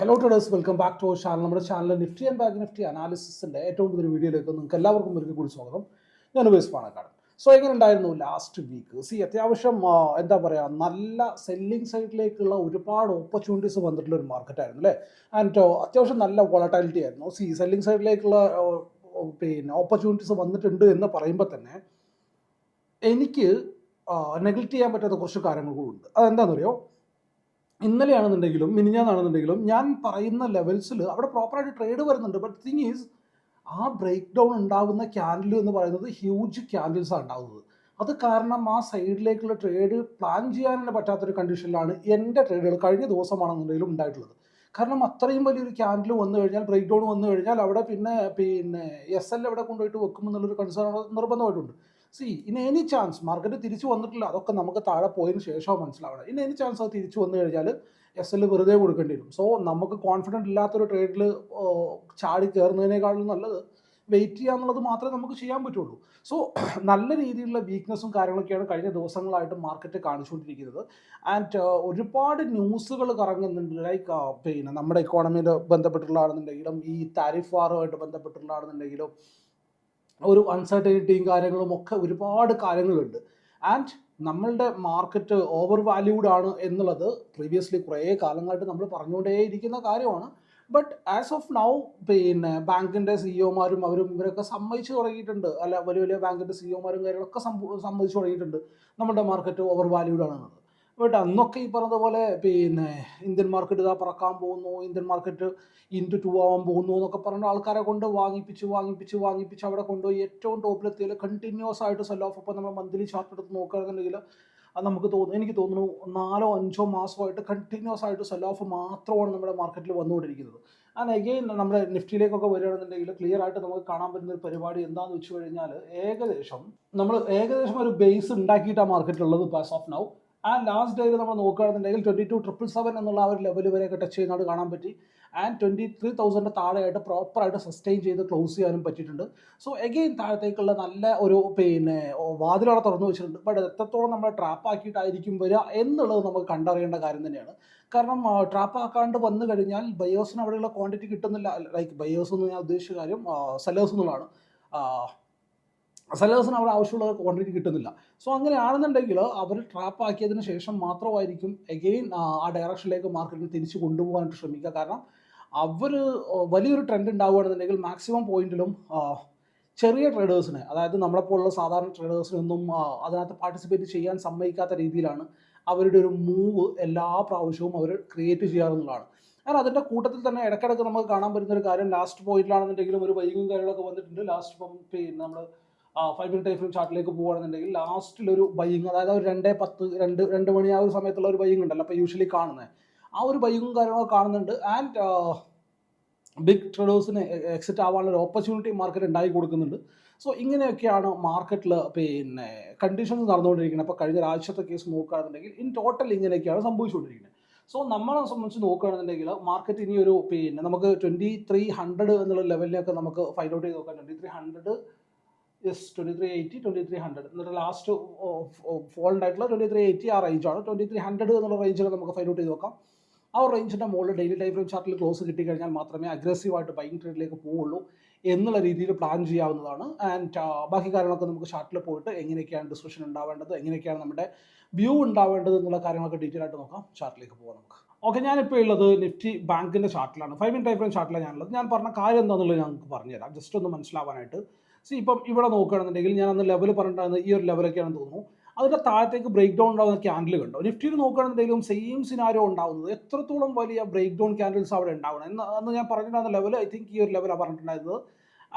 Hello traders welcome back to channel നമ്മുടെ channel Nifty and bank Nifty അനാലിസിസിന്റെ ഏറ്റവും പുതിയ വീഡിയോയിലേക്ക് നിങ്ങൾക്ക് എല്ലാവർക്കും ഒരിക്കൽ കൂടി സ്വാഗതം. ഞാൻ ഉപേസ് പാണക്കാട് സോ എങ്ങനെ ഉണ്ടായിരുന്നു ലാസ്റ്റ് വീക്ക് സി അത്യാവശ്യം എന്താ പറയുക നല്ല സെല്ലിംഗ് സൈഡിലേക്കുള്ള ഒരുപാട് ഓപ്പർച്യൂണിറ്റീസ് വന്നിട്ടുള്ള ഒരു മാർക്കറ്റ് ആയിരുന്നു അല്ലേ? ആൻഡ് അത്യാവശ്യം നല്ല വോളറ്റാലിറ്റി ആയിരുന്നു. സി സെല്ലിംഗ് സൈഡിലേക്കുള്ള പിന്നെ ഓപ്പർച്യൂണിറ്റീസ് വന്നിട്ടുണ്ട് എന്ന് പറയുമ്പോൾ തന്നെ എനിക്ക് നെഗ്ലക്റ്റ് ചെയ്യാൻ പറ്റാത്ത കുറച്ച് കാര്യങ്ങൾ കൂടെ ഉണ്ട്. അതെന്താണെന്നറിയോ? ഇന്നലെയാണെന്നുണ്ടെങ്കിലും മിനിഞ്ഞാന്നാണെന്നുണ്ടെങ്കിലും ഞാൻ പറയുന്ന ലെവൽസിൽ അവിടെ പ്രോപ്പറായിട്ട് ട്രേഡ് വരുന്നുണ്ട്. ബട്ട് തിങ് ഈസ് ആ ബ്രേക്ക് ഡൗൺ ഉണ്ടാകുന്ന ക്യാൻഡിൽ എന്ന് പറയുന്നത് ഹ്യൂജ് ക്യാൻഡിൽസാണ് ഉണ്ടാകുന്നത്. അത് കാരണം ആ സൈഡിലേക്കുള്ള ട്രേഡ് പ്ലാൻ ചെയ്യാൻ തന്നെ പറ്റാത്തൊരു കണ്ടീഷനിലാണ് എന്റെ ട്രേഡുകൾ കഴിഞ്ഞ ദിവസമാണെന്നുണ്ടെങ്കിലും ഉണ്ടായിട്ടുള്ളത്. കാരണം അത്രയും വലിയൊരു ക്യാൻഡിൽ വന്നു കഴിഞ്ഞാൽ ബ്രേക്ക് ഡൗൺ വന്നു കഴിഞ്ഞാൽ അവിടെ പിന്നെ പിന്നെ എസ് എൽ എവിടെ കൊണ്ടുപോയിട്ട് വെക്കും എന്നുള്ളൊരു concern നിർബന്ധമായിട്ടുണ്ട്. See in any chance market തിരിച്ചു വന്നിട്ടില്ല. അതൊക്കെ നമുക്ക് താഴെ പോയതിന് ശേഷം മനസ്സിലാവണം ഇൻ എനി ചാൻസ് അത് തിരിച്ചു വന്നു കഴിഞ്ഞാൽ എസ് എൽ വെറുതെ കൊടുക്കേണ്ടി വരും. സോ നമുക്ക് കോൺഫിഡന്റ് ഇല്ലാത്തൊരു ട്രേഡിൽ ചാടി കയറുന്നതിനേക്കാളും നല്ലത് വെയിറ്റ് ചെയ്യുക എന്നുള്ളത് മാത്രമേ നമുക്ക് ചെയ്യാൻ പറ്റുള്ളൂ. സോ നല്ല രീതിയിലുള്ള വീക്ക്നെസ്സും കാര്യങ്ങളൊക്കെയാണ് കഴിഞ്ഞ ദിവസങ്ങളായിട്ട് മാർക്കറ്റ് കാണിച്ചുകൊണ്ടിരിക്കുന്നത്. ആൻഡ് ഒരുപാട് ന്യൂസുകൾ കറങ്ങുന്നുണ്ട്. ലൈക്ക് പിന്നെ നമ്മുടെ ഇക്കോണമിയിൽ ബന്ധപ്പെട്ടുള്ളതാണെന്നുണ്ടെങ്കിലും ഈ താരിഫ് വാറുമായിട്ട് ബന്ധപ്പെട്ടുള്ളതാണെന്നുണ്ടെങ്കിലും ഒരു അൺസർട്ടനിറ്റിയും കാര്യങ്ങളും ഒക്കെ ഒരുപാട് കാര്യങ്ങളുണ്ട്. ആൻഡ് നമ്മളുടെ മാർക്കറ്റ് ഓവർ വാല്യൂഡ് ആണ് എന്നുള്ളത് പ്രീവിയസ്ലി കുറേ കാലങ്ങളായിട്ട് നമ്മൾ പറഞ്ഞുകൊണ്ടേയിരിക്കുന്ന കാര്യമാണ്. ബട്ട് ആസ് ഓഫ് നൗ പിന്നെ ബാങ്കിന്റെ സിഇഒമാരും അവരും ഇവരൊക്കെ സമ്മതിച്ചു തുടങ്ങിയിട്ടുണ്ട്. അല്ല വലിയ വലിയ ബാങ്കിന്റെ സിഇഒമാരും കാര്യങ്ങളൊക്കെ സംഭ- സമ്മതിച്ചു തുടങ്ങിയിട്ടുണ്ട്. നമ്മുടെ മാർക്കറ്റ് ഓവർ വാല്യൂഡ് ആണെന്നത് ബട്ട് അന്നൊക്കെ ഈ പറഞ്ഞതുപോലെ പിന്നെ ഇന്ത്യൻ മാർക്കറ്റ് ഇതാ പറക്കാൻ പോകുന്നു ഇന്ത്യൻ മാർക്കറ്റ് ഇന്റു ടു ആവാൻ പോകുന്നു എന്നൊക്കെ പറഞ്ഞ ആൾക്കാരെ കൊണ്ട് വാങ്ങിപ്പിച്ച് വാങ്ങിപ്പിച്ച് വാങ്ങിപ്പിച്ച് അവിടെ കൊണ്ടുപോയി ഏറ്റവും ടോപ്പിലെത്തിയാൽ കണ്ടിന്യൂസ് ആയിട്ട് സെൽ ഓഫ് ഇപ്പോൾ നമ്മൾ മന്ത്ലി ചാർട്ട് എടുത്ത് നോക്കുകയാണെന്നുണ്ടെങ്കിൽ അത് നമുക്ക് തോന്നുന്നു എനിക്ക് തോന്നുന്നു നാലോ അഞ്ചോ മാസമായിട്ട് കണ്ടിന്യൂസ് ആയിട്ട് സെൽ ഓഫ് മാത്രമാണ് നമ്മുടെ മാർക്കറ്റിൽ വന്നുകൊണ്ടിരിക്കുന്നത്. ആൻഡ് അഗെയിൻ നമ്മുടെ നിഫ്റ്റിയിലേക്കൊക്കെ വരികയാണെന്നുണ്ടെങ്കിൽ ക്ലിയർ ആയിട്ട് നമുക്ക് കാണാൻ പറ്റുന്ന ഒരു പരിപാടി എന്താണെന്ന് വെച്ച് കഴിഞ്ഞാൽ ഏകദേശം നമ്മൾ ഏകദേശം ഒരു ബേസ് ഉണ്ടാക്കിയിട്ടാണ് മാർക്കറ്റിലുള്ളത് പാസ് ഓഫ് നൗ ആ ലാസ്റ്റ് ഡേയിൽ നമ്മൾ നോക്കുകയാണെന്നുണ്ടെങ്കിൽ ട്വന്റി ടു ട്രിപ്പിൾ സെവൻ എന്നുള്ള ആ ഒരു ലെവൽ വരെയൊക്കെ ടച്ച് ചെയ്യുന്നത് കാണാൻ പറ്റി. ആൻഡ് ട്വന്റി ത്രീ തൗസൻഡ് താഴെയായിട്ട് പ്രോപ്പറായിട്ട് സസ്റ്റെയിൻ ചെയ്ത് ക്ലോസ് ചെയ്യാനും പറ്റിയിട്ടുണ്ട്. സോ എഗെയിൻ താഴത്തേക്കുള്ള നല്ല ഒരു പിന്നെ വാതിലവിടെ തുറന്നു വെച്ചിട്ടുണ്ട്. ബട്ട് എത്രത്തോളം നമ്മൾ ട്രാപ്പ് ആക്കിയിട്ടായിരിക്കും വരിക എന്നുള്ളത് നമുക്ക് കണ്ടറിയേണ്ട കാര്യം തന്നെയാണ്. കാരണം ട്രാപ്പ് ആക്കാണ്ട് വന്നു കഴിഞ്ഞാൽ ബയേഴ്സിന് അവിടെയുള്ള ക്വാണ്ടിറ്റി കിട്ടുന്നില്ല. ലൈക്ക് ബയോസ് എന്ന് ഞാൻ ഉദ്ദേശിച്ച കാര്യം സെല്ലേഴ്സ് എന്നുള്ളതാണ്. സെല്ലേഴ്സിന് അവർ ആവശ്യമുള്ള ക്വാണ്ടിറ്റി കിട്ടുന്നില്ല. സോ അങ്ങനെയാണെന്നുണ്ടെങ്കിൽ അവർ ട്രാപ്പ് ആക്കിയതിന് ശേഷം മാത്രമായിരിക്കും എഗെയിൻ ആ ഡയറക്ഷനിലേക്ക് മാർക്കറ്റിന് തിരിച്ചു കൊണ്ടുപോകാനായിട്ട് ശ്രമിക്കുക. കാരണം അവർ വലിയൊരു ട്രെൻഡ് ഉണ്ടാവുകയാണെന്നുണ്ടെങ്കിൽ മാക്സിമം പോയിന്റിലും ചെറിയ ട്രേഡേഴ്സിന് അതായത് നമ്മളെ നമ്മളെപ്പോലുള്ള സാധാരണ ട്രേഡേഴ്സിനൊന്നും അതിനകത്ത് പാർട്ടിസിപ്പേറ്റ് ചെയ്യാൻ സമ്മതിക്കാത്ത രീതിയിലാണ് അവരുടെ ഒരു മൂവ് എല്ലാ പ്രാവശ്യവും അവർ ക്രിയേറ്റ് ചെയ്യാറുള്ളതാണ് കാരണം അതിന്റെ കൂട്ടത്തിൽ തന്നെ ഇടയ്ക്കിടയ്ക്ക് നമുക്ക് കാണാൻ പറ്റുന്ന ഒരു കാര്യം ലാസ്റ്റ് പോയിന്റിലാണെന്നുണ്ടെങ്കിലും ഒരു വൈകും കാര്യങ്ങളൊക്കെ വന്നിട്ടുണ്ട്. ലാസ്റ്റ് ഇപ്പം പിന്നെ നമ്മൾ ഫൈവ് മിനിറ്റ് ടൈം ചാർട്ടിലേക്ക് പോകുകയാണെന്നുണ്ടെങ്കിൽ ലാസ്റ്റിലൊരു ബൈയിങ് അതായത് ഒരു രണ്ടേ പത്ത് രണ്ട് രണ്ട് മണി ആ ഒരു സമയത്തുള്ള ഒരു ബൈയിങ് ഉണ്ടല്ലോ അപ്പോൾ യൂഷ്വലി കാണുന്നത് ആ ഒരു ബൈക്കും കാര്യങ്ങളൊക്കെ കാണുന്നുണ്ട്. ആൻഡ് ബിഗ് ട്രേഡേഴ്സിന് എക്സിറ്റ് ആവാനുള്ള ഒരു ഓപ്പർച്യൂണിറ്റി മാർക്കറ്റ് ഉണ്ടാക്കി കൊടുക്കുന്നുണ്ട്. സോ ഇങ്ങനെയൊക്കെയാണ് മാർക്കറ്റിൽ പിന്നെ കണ്ടീഷൻസ് നടന്നുകൊണ്ടിരിക്കുന്നത്. അപ്പോൾ കഴിഞ്ഞ ഒരാഴ്ചത്തെ കേസ് നോക്കുകയാണെന്നുണ്ടെങ്കിൽ ഇൻ ടോട്ടൽ ഇങ്ങനെയൊക്കെയാണ് സംഭവിച്ചുകൊണ്ടിരിക്കുന്നത്. സോ നമ്മളെ സംബന്ധിച്ച് നോക്കുകയാണെന്നുണ്ടെങ്കിൽ മാർക്കറ്റ് ഇനി ഒരു പിന്നെ നമുക്ക് ട്വന്റി ത്രീ ഹൺഡ്രഡ് എന്നുള്ള ലെവലിനൊക്കെ നമുക്ക് ഫൈൻഡ് ഔട്ട് ചെയ്ത് നോക്കാം. Twenty three hundred yes twenty three eighty twenty three hundred എന്നിട്ട് ലാസ്റ്റ് ഫോൾ ഉണ്ടായിട്ടുള്ള ട്വന്റി ത്രീ എയ്റ്റി ആ റേഞ്ചാണ് ട്വന്റി ത്രീ ഹൺഡ്രഡ് എന്നുള്ള റേഞ്ചിൽ നമുക്ക് ഫൈൻഡ് ഔട്ട് ചെയ്ത് നോക്കാം. ആ റേഞ്ചിന്റെ മുകളിൽ ഡെയിലി ടൈം ഫ്രെയിം ചാർട്ടിൽ ക്ലോസ് കിട്ടി കഴിഞ്ഞാൽ മാത്രമേ അഗ്രസീവായിട്ട് ബൈങ് ട്രേഡിലേക്ക് പോവുള്ളൂ എന്നുള്ള രീതിയിൽ പ്ലാൻ ചെയ്യാവുന്നതാണ്. ആൻഡ് ബാക്കി കാര്യങ്ങളൊക്കെ നമുക്ക് ചാർട്ടിൽ പോയിട്ട് എങ്ങനെയൊക്കെയാണ് ഡിസ്കഷൻ ഉണ്ടാവേണ്ടത് എങ്ങനെയൊക്കെയാണ് നമ്മുടെ വ്യൂ ഉണ്ടാവേണ്ടത് എന്നുള്ള കാര്യങ്ങളൊക്കെ ഡീറ്റെയിൽ ആയിട്ട് നോക്കാം. ചാർട്ടിലേക്ക് പോകാം നമുക്ക്. ഓക്കെ ഞാനിപ്പോൾ ഉള്ളത് നിഫ്റ്റി ബാങ്കിന്റെ ചാർട്ടിലാണ് ഫൈവ് മിനിറ്റ് ടൈം ഫ്രെയിം ചാർട്ടിലാണ് ഞാനുള്ളത്. ഞാൻ പറഞ്ഞ കാര്യം എന്താണെന്നുള്ളത് ഞാൻ നിങ്ങൾക്ക് പറഞ്ഞുതരാം. ജസ്റ്റ് ഒന്ന് മനസ്സിലാവാനായിട്ട്. സി ഇപ്പം ഇവിടെ നോക്കുകയാണെന്നുണ്ടെങ്കിൽ ഞാൻ അന്ന് ലെവൽ പറഞ്ഞിട്ടുണ്ടായിരുന്നത് ഈ ഒരു ലെവലൊക്കെയാണെന്ന് തോന്നുന്നു. അതിന്റെ താഴത്തേക്ക് ബ്രേക്ക് ഡൗൺ ഉണ്ടാകുന്ന ക്യാൻഡിൽ കണ്ടോ? നിഫ്റ്റിയിൽ നോക്കുകയാണെന്നുണ്ടെങ്കിലും സെയിം സിനാരോ ഉണ്ടാകുന്നത് എത്രത്തോളം വലിയ ബ്രേക്ക് ഡൗൺ ക്യാൻഡിൽസ് അവിടെ ഉണ്ടാവണം? എന്ന് അന്ന് ഞാൻ പറഞ്ഞിട്ടുണ്ടായിരുന്ന ലെവൽ ഐ തിങ്ക് ഈ ഒരു ലെവലാണ് പറഞ്ഞിട്ടുണ്ടായിരുന്നത്.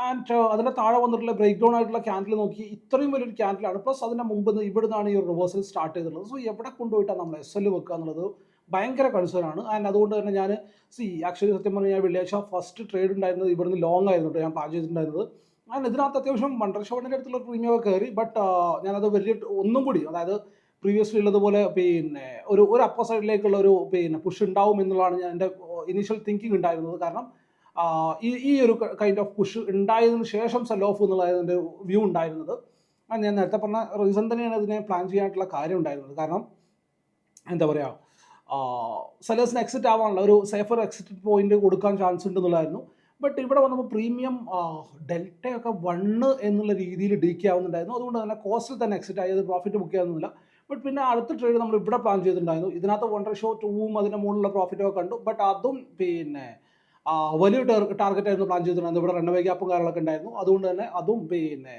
ആൻഡ് അതിന്റെ താഴെ വന്നിട്ടുള്ള ബ്രേക്ക് ഡൗൺ ആയിട്ടുള്ള ക്യാൻഡിൽ നോക്കി ഇത്രയും വലിയൊരു ക്യാൻഡിലാണ് പ്ലസ് അതിന്റെ മുമ്പ് ഇവിടുന്നാണ് ഈ റിവേഴ്സൽ സ്റ്റാർട്ട് ചെയ്തിട്ടുള്ളത്. സോ എവിടെ കൊണ്ടുപോയിട്ടാണ് നമ്മൾ എസ് എൽ വെക്കുക എന്നുള്ളത് ഭയങ്കര കൺസേൺ ആണ്. ആൻഡ് അതുകൊണ്ട് തന്നെ ഞാൻ സി ആക്ച്വലി സത്യം പറഞ്ഞാൽ ഞാൻ വെള്ളിയാഴ്ച ഫസ്റ്റ് ട്രേഡ് ഉണ്ടായിരുന്നത് ഇവിടുന്ന് ലോങ് ആയിരുന്നു ഞാൻ പ്ലാൻ ചെയ്തിട്ടുണ്ടായിരുന്നത്. ഞാൻ ഇതിനകത്ത് അത്യാവശ്യം വണ്ടർ ഷോട്ടിന്റെ അടുത്തുള്ള പ്രീമിയം ഒക്കെ കയറി ബട്ട് ഞാനത് വലിയ ഒന്നും കൂടി അതായത് പ്രീവിയസ്ലി ഉള്ളതുപോലെ പിന്നെ ഒരു ഒരു അപ്പർ സൈഡിലേക്കുള്ള ഒരു പിന്നെ പുഷ് ഉണ്ടാവും എന്നുള്ളതാണ് ഞാൻ എന്റെ ഇനീഷ്യൽ തിങ്കിങ് ഉണ്ടായിരുന്നത്. കാരണം ഈ ഈ ഒരു കൈൻഡ് ഓഫ് പുഷ് ഉണ്ടായതിനു ശേഷം സെൽ ഓഫ് എന്നുള്ളതായിരുന്നു എന്റെ വ്യൂ ഉണ്ടായിരുന്നത്. ഞാൻ നേരത്തെ പറഞ്ഞ റീസൺ തന്നെയാണ് ഇതിനെ പ്ലാൻ ചെയ്യാനായിട്ടുള്ള കാര്യം ഉണ്ടായിരുന്നത്. കാരണം എന്താ പറയുക സെലേഴ്സിന് എക്സിറ്റ് ആവാനുള്ള ഒരു സേഫർ എക്സിറ്റ് പോയിന്റ് കൊടുക്കാൻ ചാൻസ് ഉണ്ടെന്നുള്ളതായിരുന്നു. ബട്ട് ഇവിടെ വന്നപ്പോൾ പ്രീമിയം ഡെൽറ്റയൊക്കെ വണ്ണ് എന്നുള്ള രീതിയിൽ ഡീക്കേ ആവുന്നുണ്ടായിരുന്നു. അതുകൊണ്ട് തന്നെ കോസ്റ്റിൽ തന്നെ എക്സിറ്റ് ആയി. അത് പ്രോഫിറ്റ് ബുക്ക് ചെയ്യാവുന്നില്ല ബട്ട് പിന്നെ അടുത്ത ട്രേഡ് നമ്മൾ ഇവിടെ പ്ലാൻ ചെയ്തിട്ടുണ്ടായിരുന്നു. ഇതിനകത്ത് വണ്ടർ ഷോ ടൂവും അതിന്റെ മുകളിലുള്ള പ്രോഫിറ്റൊക്കെ കണ്ടു. ബട്ട് അതും പിന്നെ വലിയ ടാർഗറ്റ് ആയിരുന്നു പ്ലാൻ ചെയ്തിട്ടുണ്ടായിരുന്നു ഇവിടെ റണ്ണവേ ഗ്യാപ്പും കാര്യങ്ങളൊക്കെ ഉണ്ടായിരുന്നു. അതുകൊണ്ട് തന്നെ അതും പിന്നെ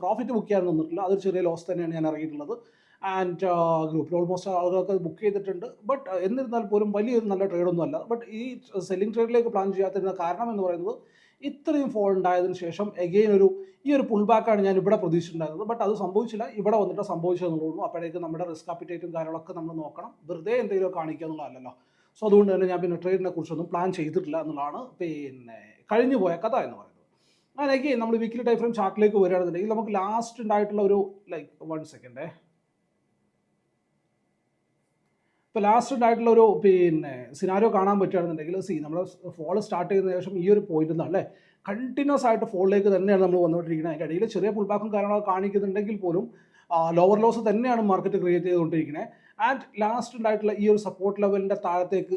പ്രോഫിറ്റ് ബുക്ക് ചെയ്യാൻ നിന്നിട്ടില്ല. അതൊരു ചെറിയ ലോസ് തന്നെയാണ് ഞാൻ ഇറങ്ങിയിട്ടുള്ളത് ആൻഡ് ഗ്രൂപ്പിൽ ഓൾമോസ്റ്റ് ആളുകളൊക്കെ ബുക്ക് ചെയ്തിട്ടുണ്ട്. ബട്ട് എന്നിരുന്നാൽ പോലും വലിയൊരു നല്ല ട്രേഡൊന്നും അല്ല. ബട്ട് ഈ സെല്ലിംഗ് ട്രേഡിലേക്ക് പ്ലാൻ ചെയ്യാത്തിരുന്ന കാരണം എന്ന് പറയുന്നത് ഇത്രയും ഫോൾ ഉണ്ടായതിനു ശേഷം എഗെയിൻ ഒരു ഈ ഒരു പുൾ ബാക്കാണ് ഞാൻ ഇവിടെ പ്രതീക്ഷിച്ചിട്ടുണ്ടായിരുന്നത്. ബട്ട് അത് സംഭവിച്ചില്ല. ഇവിടെ വന്നിട്ട് സംഭവിച്ചതെന്നുള്ളൂ അപ്പോഴേക്കും നമ്മുടെ റിസ്ക് അപ്പിറ്റേറ്റും കാര്യങ്ങളൊക്കെ നമ്മൾ നോക്കണം. വെറുതെ എന്തെങ്കിലും കാണിക്കുക എന്നുള്ളതല്ലല്ലോ. സോ അതുകൊണ്ട് തന്നെ ഞാൻ പിന്നെ ട്രേഡിനെ കുറിച്ചൊന്നും പ്ലാൻ ചെയ്തിട്ടില്ല എന്നുള്ളതാണ് പിന്നെ കഴിഞ്ഞു പോയ കഥ എന്ന് പറയുന്നത്. അങ്ങനെ നമ്മൾ വീക്കിലി ടൈം ചാർട്ടിലേക്ക് വരികയാണെന്നുണ്ടെങ്കിൽ നമുക്ക് ലാസ്റ്റ് ഉണ്ടായിട്ടുള്ള ഒരു ലൈക്ക് വൺ സെക്കൻഡേ ഇപ്പോൾ ലാസ്റ്റ് ഉണ്ടായിട്ടുള്ള ഒരു പിന്നെ സിനാരിയോ കാണാൻ പറ്റുകയാണെന്നുണ്ടെങ്കിൽ സി നമ്മൾ ഫോൾ സ്റ്റാർട്ട് ചെയ്യുന്ന ശേഷം ഈ ഒരു പോയിന്റിൽ നിന്നാണ് അല്ലേ? കണ്ടിന്യൂസ് ആയിട്ട് ഫോളിലേക്ക് തന്നെയാണ് നമ്മൾ വന്നുകൊണ്ടിരിക്കുന്നത്. അതിന്റെ ഇടയിൽ ചെറിയ പുൾബാക്കും കാര്യങ്ങളൊക്കെ കാണിക്കുന്നുണ്ടെങ്കിൽ പോലും ലോവർ ലോസ് തന്നെയാണ് മാർക്കറ്റ് ക്രിയേറ്റ് ചെയ്തുകൊണ്ടിരിക്കുന്നത്. ആൻഡ് ലാസ്റ്റ് ഉണ്ടായിട്ടുള്ള ഈ ഒരു സപ്പോർട്ട് ലെവലിന്റെ താഴത്തേക്ക്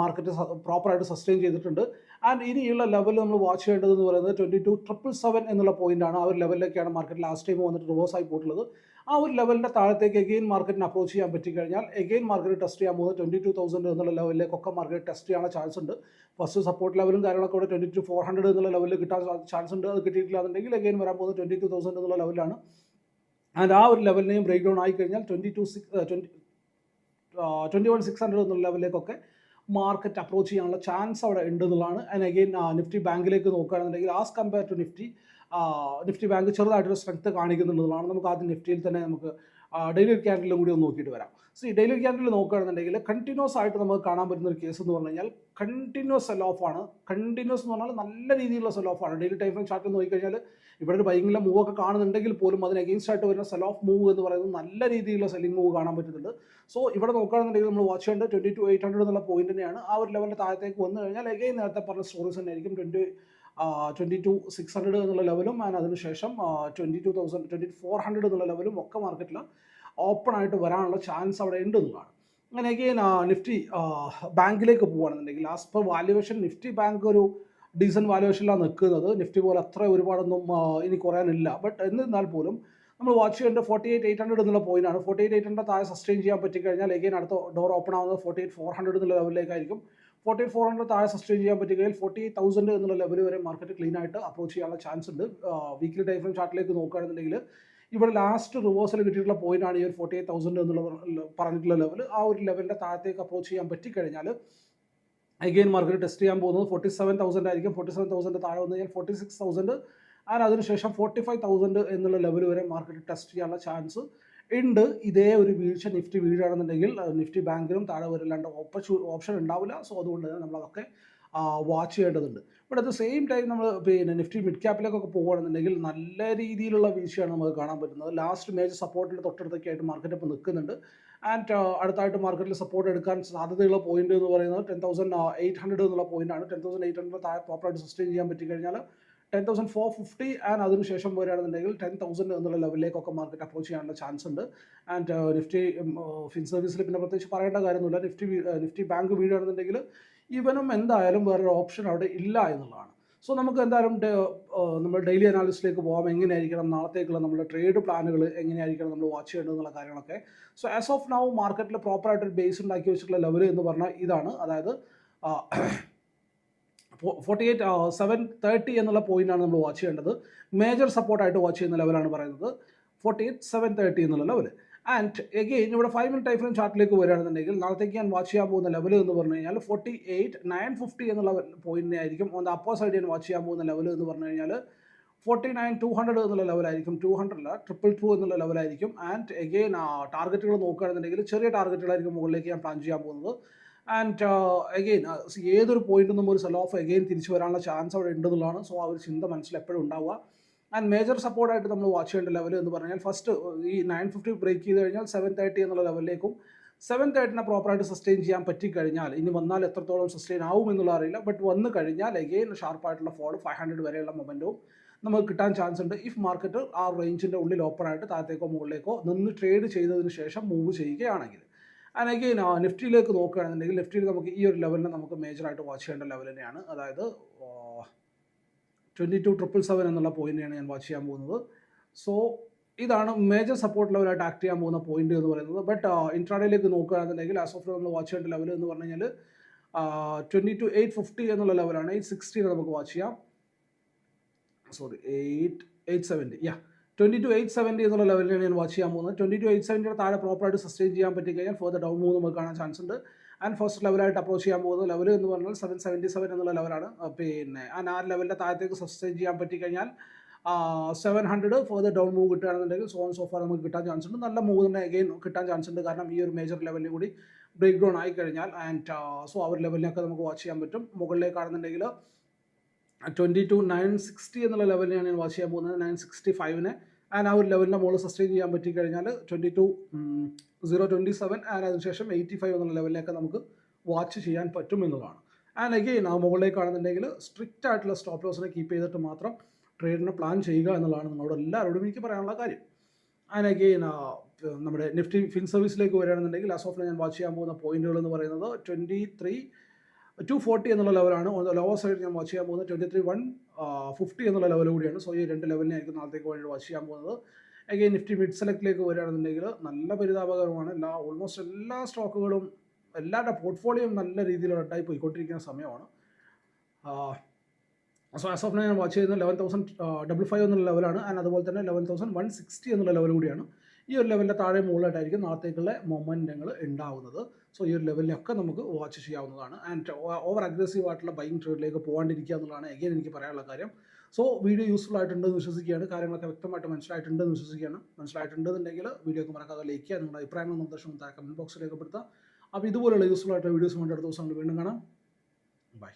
മാർക്കറ്റ് പ്രോപ്പറായിട്ട് സസ്റ്റെയിൻ ചെയ്തിട്ടുണ്ട്. ആൻഡ് ഇനിയുള്ള ലെവൽ നമ്മൾ വാച്ച് ചെയ്യേണ്ടതെന്ന് പറയുന്നത് ട്വന്റി ടു ട്രിപ്പിൾ സെവൻ എന്നുള്ള പോയിന്റാണ് ആ ഒരു ലെവലിലേക്കാണ് മാർക്കറ്റ് ലാസ്റ്റ് ടൈം വന്നിട്ട് റിവേഴ്സ് ആയി പോയിട്ടുള്ളത്. ആ ഒരു ലെവലിന്റെ താഴത്തേക്ക് എഗെയിൻ മാർക്കറ്റിന് അപ്രോച്ച് ചെയ്യാൻ പറ്റിക്കഴിഞ്ഞാൽ എഗെയിൻ മാർക്കറ്റ് ടെസ്റ്റ് ചെയ്യാൻ പോകുന്നത് ട്വന്റി ടു തൗസൻഡ് എന്നുള്ള ലെവലിലേക്കൊക്കെ മാർക്കറ്റ് ടെസ്റ്റ് ചെയ്യാനുള്ള ചാൻസ് ഉണ്ട്. ഫസ്റ്റ് സപ്പോർട്ട് ലെവലും കാര്യങ്ങളൊക്കെ ഇവിടെ ട്വന്റി ടു ഫോർ ഹൺഡ്രഡ് എന്നുള്ള ലെവലിൽ കിട്ടാൻ ചാൻസ് ഉണ്ട്. അത് കിട്ടിയിട്ടില്ല എന്നുണ്ടെങ്കിൽ എഗെയിൻ വരാൻ പോകുന്നത് ട്വന്റി ടു തൗസൻഡ് എന്നുള്ള ലെവലാണ് ആൻഡ് ആ ഒരു ലെവലിനെയും ബ്രേക്ക് ഡൗൺ ആയി കഴിഞ്ഞാൽ twenty two six twenty twenty one six hundred എന്നുള്ള ലെവലിലേക്കൊക്കെ മാർക്കറ്റ് അപ്രോച്ച് ചെയ്യാനുള്ള ചാൻസ് അവിടെ ഉണ്ട് എന്നുള്ളതാണ്. ആൻഡ് അഗെയിൻ നിഫ്റ്റി ബാങ്കിലേക്ക് നോക്കുകയാണെന്നുണ്ടെങ്കിൽ as compare to Nifty Nifty bank ചെറുതായിട്ടൊരു സ്ട്രെങ്ത് കാണിക്കുന്നുള്ളതാണ്. നമുക്ക് ആദ്യം നിഫ്റ്റിയിൽ തന്നെ നമുക്ക് ഡെയിലി ക്യാൻഡിലും കൂടി ഒന്ന് നോക്കിയിട്ട് വരാം. സോ ഈ ഡെയിലി ക്യാൻഡിൽ നോക്കുകയാണെന്നുണ്ടെങ്കിൽ കണ്ടിന്യൂസ് ആയിട്ട് നമുക്ക് കാണാൻ പറ്റുന്ന ഒരു കേസ് എന്ന് പറഞ്ഞു കഴിഞ്ഞാൽ കണ്ടിന്യൂസ് സെൽ ഓഫ് ആണ്. കണ്ടിന്യൂസ് എന്ന് പറഞ്ഞാൽ നല്ല രീതിയിലുള്ള സെൽ ഓഫ് ആണ്. ഡെയിലി ടൈം ഫ്രെയിം ചാർട്ടിൽ നോക്കിക്കഴിഞ്ഞാൽ ഇവിടെ ഒരു ഭയങ്കര മൂവ് ഒക്കെ കാണുന്നുണ്ടെങ്കിൽ പോലും അതിന് അഗെയിൻസ്റ്റ് ആയിട്ട് വരുന്ന സെൽ ഓഫ് മൂവ് എന്ന് പറയുന്നത് നല്ല രീതിയിലുള്ള സെല്ലിംഗ് മൂവ് കാണാൻ പറ്റുന്നുണ്ട്. സോ ഇവിടെ നോക്കുകയാണെന്നുണ്ടെങ്കിൽ നമ്മൾ വാച്ച് ചെയ്യേണ്ടത് ട്വന്റി ടു എയ്റ്റ് ഹൺഡ്രഡ് എന്നുള്ള പോയിന്റ് തന്നെയാണ്. ആ ഒരു ലെവലിന്റെ താഴത്തേക്ക് വന്നു കഴിഞ്ഞാൽ അഗെയിൻ നേരത്തെ പറഞ്ഞ സ്റ്റോറീസ് തന്നെ ആയിരിക്കും twenty twenty two six hundred എന്നുള്ള ലെവലും ആൻഡ് അതിനുശേഷം twenty two thousand twenty four hundred എന്നുള്ള ലെവലും ഒക്കെ മാർക്കറ്റിൽ ഓപ്പൺ ആയിട്ട് വരാനുള്ള ചാൻസ് അവിടെ ഉണ്ട് എന്നുള്ളതാണ് അങ്ങനെ അഗെയിൻ നിഫ്റ്റി ബാങ്കിലേക്ക് പോകുകയാണെന്നുണ്ടെങ്കിൽ as per valuation Nifty bank ഒരു ഡീസന്റ് വാല്യുവേഷനിലാണ് നിൽക്കുന്നത്. നിഫ്റ്റി പോലെ അത്ര ഒരുപാടൊന്നും ഇനി കുറയാനില്ല. ബട്ട് എന്നിരുന്നാൽ പോലും നമ്മൾ വാച്ച് ചെയ്യേണ്ടത് ഫോർട്ടി എയ്റ്റ് എയ്റ്റ് ഹൺഡ്രഡ് എന്നുള്ള പോയിന്റാണ് ഫോർട്ടി എയ്റ്റ് എയ്റ്റ് ഹൺഡ്രഡ് താഴെ സസ്റ്റെയിൻ ചെയ്യാൻ പറ്റിക്കഴിഞ്ഞാൽ എഗെയിൻ അടുത്ത ഡോർ ഓപ്പൺ ആവുന്നത് ഫോർട്ടി എയ്റ്റ് ഫോർ ഹൺഡ്രഡ് എന്നുള്ള ലെവലിലേക്കായിരിക്കും ഫോർട്ടി ഫോർ ഹൺഡ്രഡ് താഴെ സസ്റ്റെയിൻ ചെയ്യാൻ പറ്റുകയിൽ ഫോർട്ടി തൗസൻഡ് എന്നുള്ള ലെവൽ വരെ മാർക്കറ്റ് ക്ലീൻ ആയിട്ട് അപ്രോച്ച് ചെയ്യാനുള്ള ചാൻസ് ഉണ്ട്. വീക്ക്ലി ടൈം ഫ്രെയിം ചാർട്ടിലേക്ക് നോക്കുകയാണെന്നുണ്ടെങ്കിൽ ഇവിടെ ലാസ്റ്റ് റിവേഴ്സൽ കിട്ടിയിട്ടുള്ള പോയിന്റ് ആണ് ഈ ഒരു ഫോർട്ടി എയ്റ്റ് തൗസൻഡ് എന്നുള്ള പറഞ്ഞിട്ടുള്ള ലെവൽ ആ ഒരു ലെവലിന്റെ താഴത്തേക്ക് അപ്രോച്ച് ചെയ്യാൻ പറ്റിക്കഴിഞ്ഞാൽ അഗെയിൻ മാർക്കറ്റ് ടെസ്റ്റ് ചെയ്യാൻ പോകുന്നത് ഫോർട്ടി സെവൻ തൗസൻഡ് ആയിരിക്കും. ഫോർട്ടി സെവൻ തൗസൻഡ് താഴെ വന്നു കഴിഞ്ഞാൽ ഫോർട്ടി സിക്സ് തൗസൻഡ് ആൻഡ് അതിനുശേഷം ഫോർട്ടി ഫൈവ് തൗസൻഡ് എന്നുള്ള ലെവൽ വരെ മാർക്കറ്റ് ടെസ്റ്റ് ചെയ്യാനുള്ള ചാൻസ് ഉണ്ട്. ഇതേ ഒരു വീഴ്ച നിഫ്റ്റി വീഴുകയാണെന്നുണ്ടെങ്കിൽ നിഫ്റ്റി ബാങ്കിലും താഴെ വരില്ലാണ്ട് ഓപ്ഷൻ ഉണ്ടാവില്ല. സോ അതുകൊണ്ട് തന്നെ നമ്മളതൊക്കെ വാച്ച് ചെയ്യേണ്ടതുണ്ട്. But at the same time നമ്മൾ പിന്നെ നിഫ്റ്റി മിഡ് ക്യാപ്പിലേക്കൊക്കെ പോകുകയാണെന്നുണ്ടെങ്കിൽ നല്ല രീതിയിലുള്ള വീഴ്ചയാണ് നമുക്ക് കാണാൻ പറ്റുന്നത്. ലാസ്റ്റ് മേജർ സപ്പോർട്ടിൽ തൊട്ടടുത്തൊക്കെ ആയിട്ട് മാർക്കറ്റ് ഇപ്പോൾ നിൽക്കുന്നുണ്ട്. ആൻഡ് അടുത്തായിട്ട് മാർക്കറ്റിൽ സപ്പോർട്ട് എടുക്കാൻ സാധ്യതയുള്ള പോയിന്റ് എന്ന് പറയുന്നത് ടെൻ തൗസൻഡ് എയ്റ്റ് ഹൺഡ്രഡ് എന്നുള്ള പോയിന്റാണ് ടെൻ തൗസൻഡ് എയ്റ്റ് ഹൺഡ്രഡ് താഴെ പ്രോപ്പറായിട്ട് സസ്റ്റെയിൻ ചെയ്യാൻ പറ്റിക്കഴിഞ്ഞാൽ ten thousand four fifty and അതിനുശേഷം വരികയാണെന്നുണ്ടെങ്കിൽ ടെൻ തൗസൻഡ് എന്നുള്ള ലെവലിലേക്കൊക്കെ മാർക്കറ്റ് അപ്രോച്ച് ചെയ്യാനുള്ള ചാൻസ് ഉണ്ട്. ആൻഡ് നിഫ്റ്റി ഫിൻ സർവീസിൽ പിന്നെ പ്രത്യേകിച്ച് പറയേണ്ട കാര്യമൊന്നുമില്ല. നിഫ്റ്റി നിഫ്റ്റി ബാങ്ക് വീഴുകയാണെന്നുണ്ടെങ്കിൽ ഇവനും എന്തായാലും വേറൊരു ഓപ്ഷൻ അവിടെ ഇല്ല എന്നുള്ളതാണ്. സോ നമുക്ക് എന്തായാലും ഏഹ് നമ്മൾ ഡെയിലി അനാലിസിലേക്ക് പോകാം എങ്ങനെയായിരിക്കണം നാളത്തേക്കുള്ള നമ്മുടെ ട്രേഡ് പ്ലാനുകൾ എങ്ങനെയായിരിക്കണം നമ്മൾ വാച്ച് ചെയ്യേണ്ടത് എന്നുള്ള കാര്യങ്ങളൊക്കെ. സോ ആസ് ഓഫ് നൗ മാർക്കറ്റിൽ പ്രോപ്പറായിട്ട് ബേസ് ഉണ്ടാക്കി വെച്ചിട്ടുള്ള ലെവൽ എന്ന് പറഞ്ഞാൽ ഇതാണ്. അതായത് ഫോർട്ടി എയ്റ്റ് സെവൻ തേർട്ടി എന്നുള്ള പോയിന്റാണ് നമ്മൾ വാച്ച് ചെയ്യേണ്ടത്. മേജർ സപ്പോർട്ടായിട്ട് വാച്ച് ചെയ്യുന്ന ലെവലാണ് പറയുന്നത്. ഫോർട്ടി എയ്റ്റ് സെവൻ തേർട്ടി എന്നുള്ള ലെവൽ ആൻഡ് എഗെയിൻ ഇവിടെ ഫൈവ് മിനിറ്റ് ടൈം ഫ്രെയിം ചാർട്ടിലേക്ക് വരികയാണെന്നുണ്ടെങ്കിൽ നാളത്തേക്ക് ഞാൻ വാച്ച് ചെയ്യാൻ പോകുന്ന ലെവൽ എന്ന് പറഞ്ഞു കഴിഞ്ഞാൽ ഫോർട്ടി എയ്റ്റ് നയൻ ഫിഫ്റ്റി എന്നുള്ള പോയിന്റിനെ ആയിരിക്കും. ഓൺ ദ അപ്പോ സൈഡ് ഞാൻ വാച്ച് ചെയ്യാൻ പോകുന്ന ലെവൽ എന്ന് പറഞ്ഞു കഴിഞ്ഞാൽ ഫോർട്ടി നയൻ ടു ഹൺഡ്രഡ് എന്നുള്ള ലെവലായിരിക്കും ടു ഹൺഡ്രഡ് അല്ല ട്രിപ്പിൾ ടു എന്നുള്ള ലെവലായിരിക്കും ആൻഡ് എഗെയിൻ ടാർഗറ്റുകൾ നോക്കുകയാണെന്നുണ്ടെങ്കിൽ ചെറിയ ടാർഗറ്റുകളായിരിക്കും മുകളിലേക്ക് ഞാൻ പ്ലാൻ ചെയ്യാൻ പോകുന്നത്. ആൻഡ് അഗെയിൻ ഏതൊരു പോയിന്റിൽ നിന്നും ഒരു സെൽ ഓഫ് അഗെയിൻ തിരിച്ചു വരാനുള്ള ചാൻസ് അവിടെ ഉണ്ടെന്നുള്ളതാണ്. സോ ആ ഒരു ചിന്ത മനസ്സിൽ എപ്പോഴും ഉണ്ടാവുക. ആൻഡ് മേജർ സപ്പോർട്ടായിട്ട് നമ്മൾ വാച്ച് ചെയ്യേണ്ട ലെവൽ എന്ന് പറഞ്ഞാൽ ഫസ്റ്റ് ഈ നയൻ ഫിഫ്റ്റി ബ്രേക്ക് ചെയ്ത് കഴിഞ്ഞാൽ സെവൻ തേർട്ടി എന്നുള്ള ലെവലിലേക്കും സെവൻ തേർട്ടിനെ പ്രോപ്പറായിട്ട് സസ്റ്റെയിൻ ചെയ്യാൻ പറ്റിക്കഴിഞ്ഞാൽ ഇനി വന്നാൽ എത്രത്തോളം സസ്റ്റെയിൻ ആവും എന്നുള്ള അറിയില്ല. ബട്ട് വന്ന് കഴിഞ്ഞാൽ അഗെയിൻ ഷാർപ്പായിട്ടുള്ള ഫോൾ ഫൈവ് ഹൺഡ്രഡ് വരെയുള്ള മൊമെന്റവും നമുക്ക് കിട്ടാൻ ചാൻസ് ഉണ്ട്. ഇഫ് മാർക്കറ്റ് ആ റേഞ്ചിന്റെ ഉള്ളിൽ ഓപ്പൺ ആയിട്ട് താഴത്തേക്കോ മുകളിലേക്കോ നിന്ന് ട്രേഡ് ചെയ്തതിന് ശേഷം മൂവ് ചെയ്യുകയാണെങ്കിൽ. ആൻഡ് അഗെയിൻ നിഫ്റ്റിയിലേക്ക് നോക്കുകയാണെന്നുണ്ടെങ്കിൽ നിഫ്റ്റിയിൽ നമുക്ക് ഈ ഒരു ലെവലിനെ നമുക്ക് മേജറായിട്ട് വാച്ച് ചെയ്യേണ്ട ലെവൽ തന്നെയാണ്. അതായത് ട്വന്റി ടു ട്രിപ്പിൾ സെവൻ എന്നുള്ള പോയിന്റിനെയാണ് ഞാൻ വാച്ച് ചെയ്യാൻ പോകുന്നത്. സോ ഇതാണ് മേജർ സപ്പോർട്ട് ലെവലായിട്ട് ആക്ട് ചെയ്യാൻ പോകുന്ന പോയിന്റ് എന്ന് പറയുന്നത്. ബട്ട് ഇൻട്രാഡേയിലേക്ക് നോക്കുകയാണെന്നുണ്ടെങ്കിൽ ആസ് ഓഫ് നമ്മൾ വാച്ച് ചെയ്യേണ്ട ലെവൽ എന്ന് പറഞ്ഞു കഴിഞ്ഞാൽ ട്വന്റി ടു എയ്റ്റ് ഫിഫ്റ്റി എന്നുള്ള ലെവലാണ് എയ്റ്റ് സിക്സ്റ്റീനെ നമുക്ക് വാച്ച് ചെയ്യാം. Sorry eight eight seventy yeah twenty two eight seventy എന്നുള്ള ലെവലിലാണ് ഞാൻ വാച്ച് ചെയ്യാൻ പോകുന്നത്. ട്വന്റി ടു എയ്റ്റ് സെവന്റിയുടെ താഴെ പ്രോപ്പറായിട്ട് സസ്റ്റെയിൻ ചെയ്യാൻ പറ്റി കഴിഞ്ഞാൽ ഫോർദർ ഡൗൺ മൂന്ന് നമുക്ക് കാണാൻ ചാൻസ് ഉണ്ട്. ആൻഡ് ഫസ്റ്റ് ലെവലായിട്ട് അപ്രോച്ച് ചെയ്യാൻ പോകുന്ന ലെവൽ എന്ന് പറഞ്ഞാൽ സെവൻ സെവന്റി സെവൻ എന്നുള്ള ലെവലാണ് പിന്നെ ആൻഡ് ആ ലെവലിന്റെ താഴത്തേക്ക് സസ്റ്റെയിൻ ചെയ്യാൻ പറ്റി കഴിഞ്ഞാൽ seven hundred further down move കിട്ടുകയാണെന്നുണ്ടെങ്കിൽ zone so far നമുക്ക് കിട്ടാൻ ചാൻസ് ഉണ്ട്. നല്ല മൂവ് തന്നെ അഗെയിൻ കിട്ടാൻ ചാൻസ് ഉണ്ട്. കാരണം ഈ ഒരു മേജർ ലെവലിൽ കൂടി ബ്രേക്ക് ഡൗൺ ആയി കഴിഞ്ഞാൽ ആൻഡ് സോ ആ ഒരു ലെവലിനൊക്കെ നമുക്ക് വാച്ച് ചെയ്യാൻ പറ്റും. മുകളിലേക്കാണെന്നുണ്ടെങ്കിൽ ട്വന്റി ടു നയൻ സിക്സ്റ്റി എന്നുള്ള ലെവലിനാണ് ഞാൻ വാച്ച് ചെയ്യാൻ പോകുന്നത്. നയൻ സിക്സ്റ്റി ഫൈവിന് ആൻഡ് ആ ഒരു ലെവലിന്റെ മുകളിൽ സസ്റ്റെയിൻ ചെയ്യാൻ പറ്റി കഴിഞ്ഞാൽ twenty two zero twenty seven and അതിനുശേഷം എയ്റ്റി ഫൈവ് എന്നുള്ള ലെവലിലേക്ക് നമുക്ക് വാച്ച് ചെയ്യാൻ പറ്റും എന്നതാണ് ആൻഡ് അഗെയിൻ ആ മുകളിലേക്കാണെന്നുണ്ടെങ്കിൽ സ്ട്രിക്റ്റ് ആയിട്ടുള്ള സ്റ്റോപ്പ് ലോസിനെ കീപ്പ് ചെയ്തിട്ട് മാത്രം ട്രേഡിനെ പ്ലാൻ ചെയ്യുക എന്നുള്ളതാണ് നിങ്ങളോട് എല്ലാവരോടും എനിക്ക് പറയാനുള്ള കാര്യം. ആൻഡ് അഗെയിൻ നമ്മുടെ നിഫ്റ്റി ഫിൻ സർവീസിലേക്ക് വരികയാണെന്നുണ്ടെങ്കിൽ ലാസ്റ്റ് ഓഫ് ഞാൻ വാച്ച് ചെയ്യാൻ പോകുന്ന പോയിന്റുകൾ എന്ന് പറയുന്നത് ട്വന്റി ത്രീ ടു ഫോർട്ടി എന്നുള്ള ലെവലാണ് ലോവർ സൈഡ് ഞാൻ വാച്ച് ചെയ്യാൻ പോകുന്നത്. ട്വന്റി ത്രീ വൺ ഫിഫ്റ്റി എന്നുള്ള ലെവൽ കൂടിയാണ്. സോ ഈ രണ്ട് ലെവലിനെ ആയിരിക്കും നാളത്തേക്ക് വേണ്ടി വാച്ച് ചെയ്യാൻ പോകുന്നത്. അഗെയിൻ നിഫ്റ്റി മിഡ് സെലക്റ്റിലേക്ക് വരികയാണെന്നുണ്ടെങ്കിൽ നല്ല പരിതാപകരമാണ്. എല്ലാ ഓൾമോസ്റ്റ് എല്ലാ സ്റ്റോക്കുകളും എല്ലാവരുടെ പോർട്ട്ഫോളിയോയും നല്ല രീതിയിൽ റെഡായി പോയിക്കൊണ്ടിരിക്കുന്ന സമയമാണ്. സോ ആസ് ഓഫ് ഞാൻ വാച്ച് ചെയ്യുന്നത് ലെവൻ തൗസൻഡ് ഡബിൾ ഫൈവ് എന്നുള്ള ലെവലാണ് ആൻഡ് അതുപോലെ തന്നെ ലെവൻ തൗസൻഡ് വൺ സിക്സ്റ്റി എന്നുള്ള ലെവൽ കൂടിയാണ്. ഈ ഒരു ലെവലിന്റെ താഴെ മുകളിലായിട്ടായിരിക്കും നാളത്തേക്കുള്ള മൊമെന്റങ്ങൾ ഉണ്ടാവുന്നത്. സോ ഈ ഒരു ലെവലിലൊക്കെ നമുക്ക് വാച്ച് ചെയ്യാവുന്നതാണ്. ആൻഡ് ഓവർ അഗ്രസീവ് ആയിട്ടുള്ള ബൈങ് ട്രേഡിലേക്ക് പോകാണ്ടിരിക്കുക എന്നുള്ളതാണ് എഗെയിൻ എനിക്ക് പറയാനുള്ള കാര്യം. സോ വീഡിയോ യൂസ്ഫുൾ ആയിട്ടുണ്ടെന്ന് വിശ്വസിക്കുകയാണ്. കാര്യങ്ങളൊക്കെ വ്യക്തമായിട്ട് മനസ്സിലായിട്ടുണ്ടെന്ന് വിശ്വസിക്കുകയാണ്. മനസ്സിലായിട്ടുണ്ടെന്നുണ്ടെങ്കിൽ വീഡിയോ ഒക്കെ മറക്കാതെ ലൈക്ക് ചെയ്യുക. നിങ്ങളുടെ അഭിപ്രായങ്ങളും നിർദ്ദേശങ്ങളും താഴെ കമന്റ് ബോക്സിൽ രേഖപ്പെടുത്താം അപ്പോൾ ഇതുപോലുള്ള യൂസ്ഫുൾ ആയിട്ടുള്ള വീഡിയോസ് വേണ്ട അടുത്ത ദിവസം വീണ്ടും കാണാം. ബൈ